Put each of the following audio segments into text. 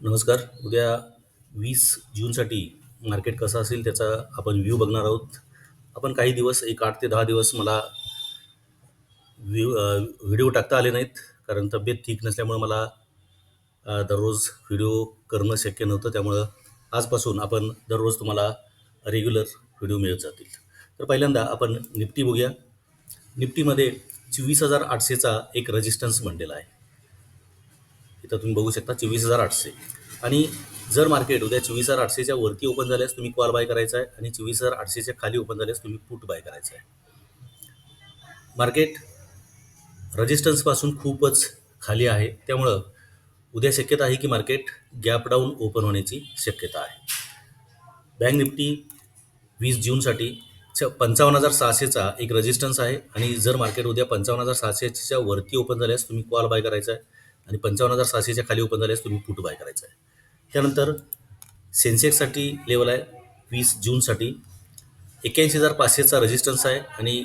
नमस्कार. उद्या वीस जूनसाठी मार्केट कसं असेल त्याचा आपण व्ह्यू बघणार आहोत. आपण काही दिवस एक आठ ते दहा दिवस मला व्ह्यू व्हिडिओ टाकता आले नाहीत कारण तब्येत ठीक नसल्यामुळे मला दररोज व्हिडिओ करणं शक्य नव्हतं. त्यामुळं आजपासून आपण दररोज तुम्हाला रेग्युलर व्हिडिओ मिळत जातील. तर पहिल्यांदा आपण निफ्टी बघूया. निफ्टीमध्ये चोवीस हजार आठशेचा एक रेजिस्टन्स बनलेला आहे. इथं तुम्ही बघू शकता चोवीस हजार आठशे. आणि जर मार्केट उद्या चोवीस हजार आठशेच्या वरती ओपन झाल्यास तुम्ही कॉल बाय करायचा आहे आणि चोवीस हजार आठशेच्या खाली ओपन झाल्यास तुम्ही पुट बाय करायचं आहे. मार्केट रजिस्टन्सपासून खूपच खाली आहे. त्यामुळं उद्या शक्यता आहे की मार्केट गॅप डाऊन ओपन होण्याची शक्यता आहे. बँक निफ्टी वीस जूनसाठी छ पंचावन्न हजार सहाशेचा एक रेजिस्टन्स आहे. आणि जर मार्केट उद्या पंचावन्न हजार सहाशेच्या वरती ओपन झाल्यास तुम्ही कॉल बाय करायचा आहे. आणि पंचावन्न हजार सहाशेच्या खाली ओपन झाल्यास तुम्ही पुट बाय करायचं आहे. त्यानंतर सेन्सेक्ससाठी लेवल आहे वीस जूनसाठी. एक्क्याऐंशी हजार पाचशेचा रेजिस्टन्स आहे आणि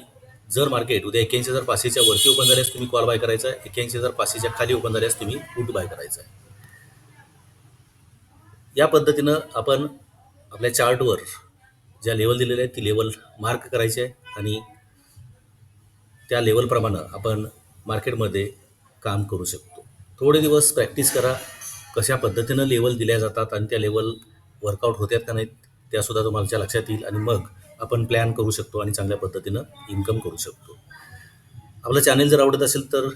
जर मार्केट उद्या एक्क्याऐंशी हजार पाचशेच्या वरती ओपन झाल्यास तुम्ही कॉल बाय करायचा आहे. एक्क्याऐंशी हजार पाचशेच्या खाली ओपन झाल्यास तुम्ही पुट बाय करायचा आहे. या पद्धतीनं आपण आपल्या चार्टवर ज्या लेवल दिलेल्या आहेत ती लेवल मार्क करायची आहे आणि त्या लेवलप्रमाणे आपण मार्केटमध्ये काम करू शकतो. थोडे दिवस प्रॅक्टिस करा. कशा पद्धतीनं लेवल दिल्या जातात आणि त्या लेवल वर्कआउट होत्यात का नाहीत त्यासुद्धा तुमच्या लक्षात येईल आणि मग आपण प्लॅन करू शकतो आणि चांगल्या पद्धतीनं इन्कम करू शकतो. आपलं चॅनेल जर आवडत असेल तर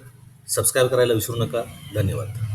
सबस्क्राईब करायला विसरू नका. धन्यवाद.